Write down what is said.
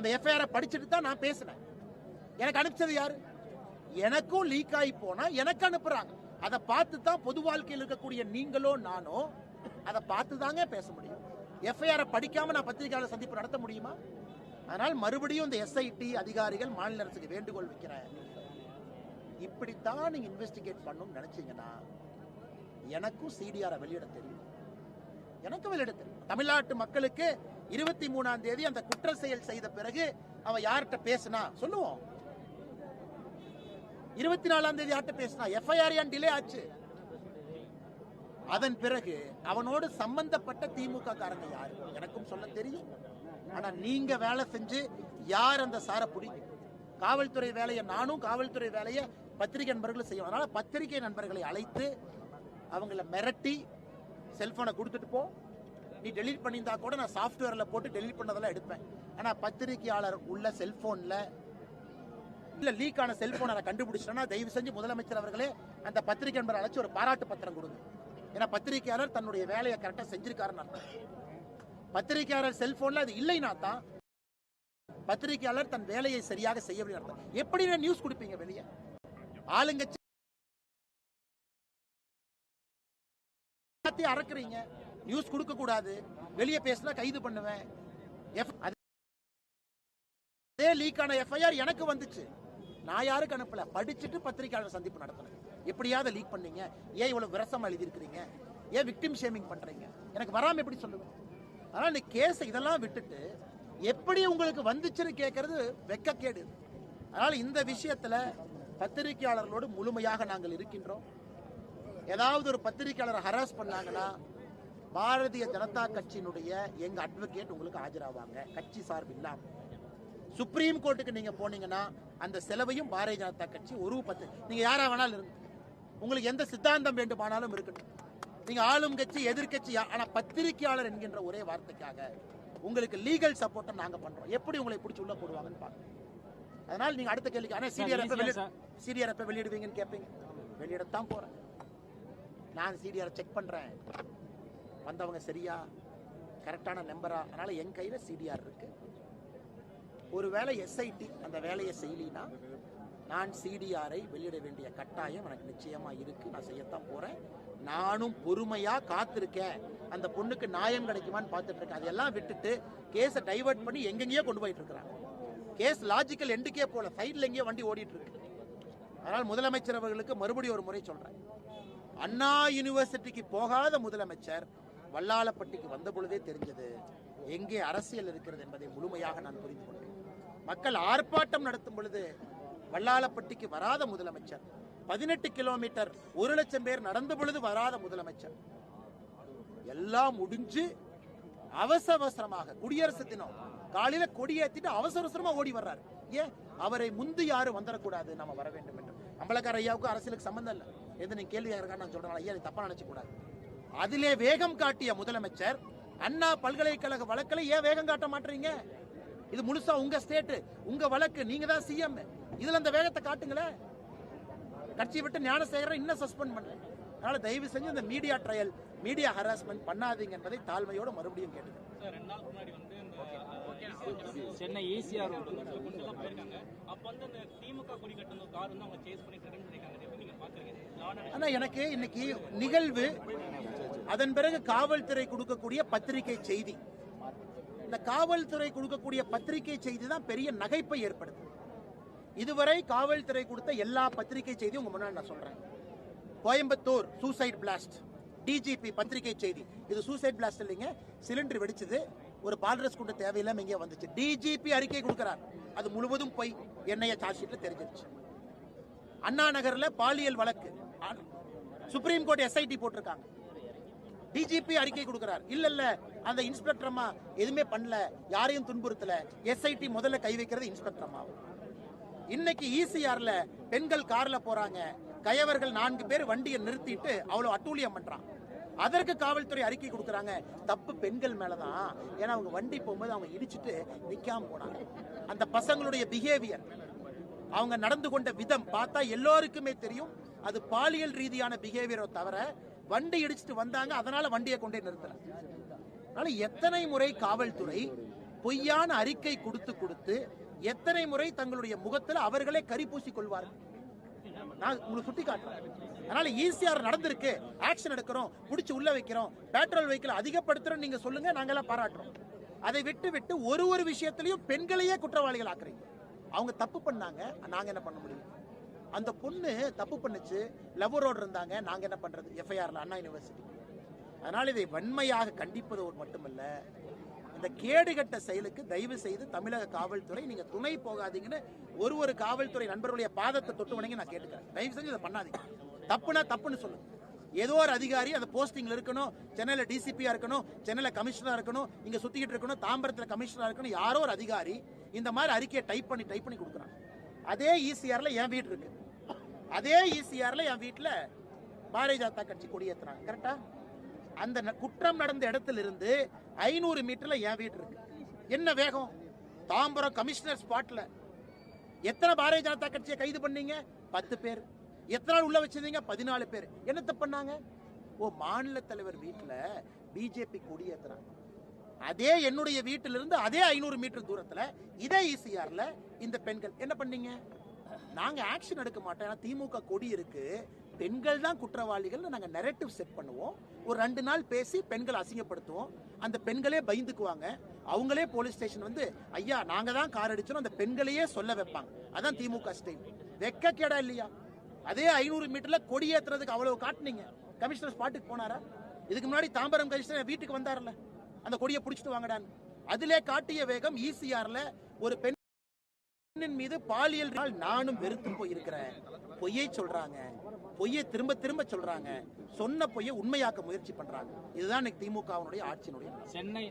அந்த எஃப்ஐஆர் படிச்சுட்டு தான் நான் பேசினேன் எனக்கு அனுப்பிச்சது யாரு? எனக்கும் லீக் ஆகி போனா எனக்கு அனுப்புறாங்க. அதை பார்த்து தான் பொது வாழ்க்கையில் இருக்கக்கூடிய நீங்களோ நானோ அதை பார்த்து தாங்க பேச முடியும். எஃப்ஐஆர் படிக்காம நான் பத்திரிகையாளர் சந்திப்பு நடத்த முடியுமா? அதனால் மறுபடியும் இந்த எஸ்ஐடி அதிகாரிகள் மாநில அரசுக்கு வேண்டுகோள் வைக்கிறேன். இப்படித்தான் நீங்க இன்வெஸ்டிகேட் பண்ணணும்னு நினைச்சீங்கன்னா எனக்கும் சிடிஆரை வெளியிட தெரியும். எனக்கும் வெளியிட தமிழ்நாட்டு மக்களுக்கு இருபத்தி மூணாம் தேதி அந்த குற்ற செயல் செய்த பிறகு அவன் யார்கிட்ட பேசினா? சொல்லுவோம். இருபத்தி நாலாம் தேதி யார்கிட்ட பேசினா? எஃப்ஐஆர் ஏன் டிலே ஆச்சு? அதன் பிறகு அவனோடு சம்பந்தப்பட்ட திமுக காரங்க யாரு? எனக்கும் சொல்ல தெரியும். ஆனா நீங்க வேலை செஞ்சு யார் அந்த சாரை பிடிக்கும் காவல்துறை வேலையை நானும் காவல்துறை வேலையை பத்திரிகை நண்பர்களும் செய்யும் அதனால பத்திரிகை நண்பர்களை அழைத்து அவங்கள மிரட்டி செல்ஃபோனை கொடுத்துட்டு போ. நீ டெலீட் பண்ணியிருந்தா கூட நான் சாஃப்ட்வேரில் போட்டு டெலீட் பண்ணதெல்லாம் எடுப்பேன். ஆனால் பத்திரிகையாளர் உள்ள செல்ஃபோனில் இல்லை லீக் ஆன செல்போனை நான் கண்டுபிடிச்சேன்னா தயவு செஞ்சு முதலமைச்சர் அவர்களே அந்த பத்திரிகை நண்பர் அழைச்சி ஒரு பாராட்டு பத்திரம் கொடுங்க. ஏன்னா பத்திரிகையாளர் தன்னுடைய வேலையை கரெக்டா செஞ்சிருக்காருன்னு அர்த்தம். பத்திரிகையாளர் செல்போன்ல அது இல்லைனா தான் பத்திரிகையாளர் தன் வேலையை சரியாக செய்ய அர்த்தம். எப்படி நியூஸ் கொடுப்பீங்க வெளியே? ஆளுங்கட்சி எல்லாத்தையும் அறக்குறீங்க. நியூஸ் கொடுக்க கூடாது. வெளியே பேசினா கைது பண்ணுவேன். F- அதே லீக்கான எஃப்ஐஆர் எனக்கு வந்துச்சு. நான் யாருக்கு அனுப்பல? படிச்சுட்டு பத்திரிகையாளர் சந்திப்பு நடத்தினேன் எப்படியாவது லீக் பண்ணீங்க. ஏன் இவ்வளவு விரசமா எழுதியிருக்கிறீங்க? ஏன் விக்டிம் ஷேமிங் பண்றீங்க? எனக்கு வராம எப்படி சொல்லுவேன் அதனால இந்த கேஸ் இதெல்லாம் விட்டுட்டு எப்படி உங்களுக்கு வந்துச்சுன்னு கேட்கறது வெக்கக்கேடு. அதனால இந்த விஷயத்துல பத்திரிகையாளர்களோடு முழுமையாக நாங்கள் இருக்கின்றோம். ஏதாவது ஒரு பத்திரிகையாளரை ஹராஸ் பண்ணாங்கன்னா பாரதிய ஜனதா கட்சியினுடைய எங்க அட்வொகேட் உங்களுக்கு ஆஜராவாங்க. கட்சி சார்பு இல்லாம. சுப்ரீம் கோர்ட்டுக்கு நீங்க போனீங்கன்னா அந்த செலவையும் பாரதிய ஜனதா கட்சி ஒரு பத்து நீங்க யாரா வேணாலும் இருங்க. உங்களுக்கு எந்த சித்தாந்தம் வேண்டுமானாலும் இருக்கட்டும். நீங்க ஆளும் கட்சி எதிர்க்கட்சி யா- ஆனா பத்திரிகையாளர் என்கின்ற ஒரே வார்த்தைக்காக உங்களுக்கு லீகல் சப்போர்ட்டை நாங்க பண்றோம். எப்படி உங்களை பிடிச்சி உள்ள போடுவாங்கன்னு பாருங்க. அதனால நீங்க அடுத்த கேள்விக்கு ஆனா சிடிஆர் எப்ப வெளியிடுவீங்கன்னு கேட்பீங்க வெளியிடத்தான் போறேன். நான் சிடிஆரை செக் பண்ணுறேன் வந்தவங்க சரியா? கரெக்டான நம்பரா அதனால் என் கையில் சிடிஆர் இருக்கு. ஒருவேளை எஸ்ஐடி அந்த வேலையை செய்யலினா நான் சிடிஆரை வெளியிட வேண்டிய கட்டாயம் எனக்கு நிச்சயமாக இருக்கு. நான் செய்யத்தான் போகிறேன் நானும் பொறுமையாக காத்திருக்கேன். அந்த பொண்ணுக்கு நியாயம் கிடைக்குமான்னு பார்த்துட்டு இருக்கேன் அதெல்லாம் விட்டுட்டு கேஸை டைவர்ட் பண்ணி எங்கெங்கேயோ கொண்டு போயிட்டு இருக்கிறாங்க கேஸ் லாஜிக்கல் எண்டுக்கே போல சைடில் எங்கேயோ வண்டி ஓடிட்டு இருக்கு அதனால் முதலமைச்சர் அவர்களுக்கு மறுபடியும் ஒரு முறை சொல்கிறேன் அண்ணா யூனிவர்சிட்டிக்கு போகாத முதலமைச்சர் வல்லாளப்பட்டிக்கு வந்த பொழுதே தெரிஞ்சது எங்கே அரசியல் இருக்கிறது என்பதை முழுமையாக நான் புரிந்து கொண்டேன். மக்கள் ஆர்ப்பாட்டம் நடத்தும் பொழுது வல்லாளப்பட்டிக்கு வராத முதலமைச்சர் பதினெட்டு கிலோமீட்டர் ஒரு லட்சம் பேர் நடந்த பொழுது வராத முதலமைச்சர். எல்லாம் முடிஞ்சு அவசர அவசரமாக குடியரசு தினம் காலையில கொடியேற்றிட்டு அவசர அவசரமா ஓடி வர்றாரு. ஏன்? அவரை முந்து யாரும் வந்துடக்கூடாது நம்ம வர வேண்டும் என்று. அம்பலக்கார ஐயாவுக்கு அரசியலுக்கு சம்பந்தம் இல்லை. எது நீ கேள்வி இருக்கா நான் சொல்றேன். ஐயா நீ தப்பா கூடாது அதிலே வேகம் காட்டிய முதலமைச்சர் அண்ணா பல்கலைக்கழக வழக்கில் ஏன் வேகம் காட்ட மாட்டீங்க இது முழுசா உங்க ஸ்டேட்டு உங்க வழக்கு. நீங்க தான் சிஎம் இதுல அந்த வேகத்தை காட்டுங்களேன் கட்சியை விட்டு ஞானசேகரன் இன்னும் சஸ்பெண்ட் பண்றேன். அதனால தயவு செஞ்சு இந்த மீடியா ட்ரையல் மீடியா ஹராஸ்மெண்ட் பண்ணாதீங்க என்பதை தாழ்மையோடு மறுபடியும் கேட்டுக்கிறேன். சார் ரெண்டு நாள் முன்னாடி வந்து இந்த சென்னை ஈசிஆர் ஆனா எனக்கு இன்னைக்கு நிகழ்வு அதன் பிறகு காவல்துறை கொடுக்கக்கூடிய பத்திரிகை செய்தி. இந்த காவல்துறை கொடுக்கக்கூடிய பத்திரிகை செய்தி தான் பெரிய நகைப்பை ஏற்படுது இதுவரை காவல்துறை கொடுத்த எல்லா பத்திரிகை செய்தியும் உங்க முன்னாடி நான் சொல்றேன். கோயம்புத்தூர் சூசைட் பிளாஸ்ட் டிஜிபி பத்திரிகை செய்தி. இது சூசைட் பிளாஸ்ட் இல்லைங்க. சிலிண்டர் வெடிச்சது. ஒரு பால்ரஸ் குண்டு தேவையில்லாம இங்கே வந்துச்சு. டிஜிபி அறிக்கை கொடுக்கிறார். அது முழுவதும் போய். என்னைய சார்ஜ் ஷீட்ல தெரிஞ்சிருச்சு. அண்ணா நகர்ல பாலியல் வழக்கு. சுப்ரீம் கோர்ட் எஸ்ஐடி போட்டிருக்காங்க. டிஜிபி அறிக்கை கொடுக்கிறார். இல்ல இல்ல. அந்த இன்ஸ்பெக்டர் அம்மா எதுவுமே பண்ணல. யாரையும் துன்புறுத்தல. எஸ்ஐடி முதல்ல கை வைக்கிறது இன்ஸ்பெக்டர் அம்மா இன்னைக்கு ஈசிஆர்ல பெண்கள் கார்ல போறாங்க. கயவர்கள் நான்கு பேர் வண்டியை நிறுத்திட்டு அவ்வளவு அட்டூழியம் பண்றான். அதற்கு காவல்துறை அறிக்கை கொடுக்கறாங்க தப்பு பெண்கள் மேலதான். ஏன்னா அவங்க வண்டி போகும்போது அவங்க இடிச்சிட்டு நிக்காம போனாங்க. அந்த பசங்களுடைய பிஹேவியர் அவங்க நடந்து கொண்ட விதம் பார்த்தா எல்லோருக்குமே தெரியும். அது பாலியல் ரீதியான பிஹேவியரை தவிர வண்டி இடிச்சிட்டு வந்தாங்க அதனால வண்டியை கொண்டே நிறுத்தல. அதனால எத்தனை முறை காவல்துறை பொய்யான அறிக்கை கொடுத்து கொடுத்து எத்தனை முறை தங்களுடைய முகத்தில் அவர்களே கரிபூசி கொள்வார்கள்? நான் உங்களுக்கு சுட்டி காட்டுறேன். அதனால ஈஸியாக நடந்திருக்கு. ஆக்ஷன் எடுக்கிறோம். பிடிச்சி உள்ள வைக்கிறோம். பெட்ரோல் வெஹிக்கிள் அதிகப்படுத்துறோம் நீங்க சொல்லுங்க நாங்கெல்லாம் பாராட்டுறோம். அதை விட்டு விட்டு ஒரு ஒரு விஷயத்திலையும் பெண்களையே குற்றவாளிகள் ஆக்குறீங்க. அவங்க தப்பு பண்ணாங்க நாங்கள் என்ன பண்ண முடியும்? அந்த பொண்ணு தப்பு பண்ணுச்சு லவ்வரோடு இருந்தாங்க நாங்கள் என்ன பண்ணுறது எஃப்ஐஆரில் அண்ணா யூனிவர்சிட்டி அதனால் இதை வன்மையாக கண்டிப்பதோடு மட்டுமல்ல. இந்த கேடுகட்ட செயலுக்கு தயவு செய்து தமிழக காவல்துறை நீங்க துணை போகாதீங்கன்னு ஒரு ஒரு காவல்துறை நண்பர்களுடைய பாதத்தை தொட்டு வணங்கி நான் கேட்டுக்கிறேன். தயவு செஞ்சு இதை பண்ணாதீங்க. தப்புனா தப்புன்னு சொல்லுங்க. ஏதோ ஒரு அதிகாரி அந்த போஸ்டிங்ல இருக்கணும் சென்னையில டிசிபியா இருக்கணும் சென்னையில கமிஷனரா இருக்கணும் இங்க சுத்திக்கிட்டு இருக்கணும் தாம்பரத்துல கமிஷனரா இருக்கணும் யாரோ ஒரு அதிகாரி இந்த மாதிரி அறிக்கையை டைப் பண்ணி டைப் பண்ணி கொடுக்குறாங்க. அதே ஈசிஆர்ல என் வீடு இருக்கு. அதே ஈசிஆர்ல என் வீட்டுல பாரதிய ஜனதா கட்சி கொடியேற்றுறாங்க கரெக்டா அந்த ந- குற்றம் நடந்த இடத்துல இருந்து ஐநூறு மீட்டர்ல என் வீடு இருக்கு. என்ன வேகம்? தாம்பரம் கமிஷனர் ஸ்பாட்ல எத்தனை பாரதிய ஜனதா கட்சியை கைது பண்ணீங்க? பத்து பேர். எத்தனை நாள் உள்ள வச்சிருந்தீங்க? பதினாலு பேர். என்னத்தை பண்ணாங்க? ஓ மாநில தலைவர் வீட்டில் பிஜேபி கொடியேத்துறாங்க அதே என்னுடைய வீட்டிலிருந்து அதே ஐநூறு மீட்டர் தூரத்தில் இதே இசிஆரில் இந்த பெண்கள் என்ன பண்ணீங்க? நாங்கள் ஆக்ஷன் எடுக்க மாட்டோம். ஏன்னா திமுக கொடி இருக்கு. பெண்கள் தான் குற்றவாளிகள் நாங்க நெரட்டிவ் செட் பண்ணுவோம். ஒரு ரெண்டு நாள் பேசி பெண்களை அசிங்கப்படுத்துவோம். அந்த பெண்களே பயந்துக்குவாங்க. அவங்களே போலீஸ் ஸ்டேஷன் வந்து ஐயா நாங்கள் தான் கார் அடிச்சோம். அந்த பெண்களையே சொல்ல வைப்பாங்க. அதான் திமுக ஸ்டைல் வெக்க கேடா இல்லையா? அதே ஐநூறு மீட்டர்ல கொடி ஏத்துறதுக்கு அவ்வளவு காட்டுனீங்க. கமிஷனர் ஸ்பாட்டுக்கு போனாரா? இதுக்கு முன்னாடி தாம்பரம் கமிஷனர் வீட்டுக்கு வந்தார்ல அந்த கொடியை பிடிச்சிட்டு வாங்கடான்னு. அதிலே காட்டிய வேகம் ஈசிஆர்ல ஒரு பெண் பெண்ணின் மீது பாலியல் நானும் வெறுத்து போயிருக்கிறேன். பொய்யை சொல்றாங்க. பொய்யை திரும்ப திரும்ப சொல்றாங்க. சொன்ன பொய்யை உண்மையாக்க முயற்சி பண்றாங்க. இதுதான் இன்னைக்கு திமுகவினுடைய ஆட்சியினுடைய சென்னை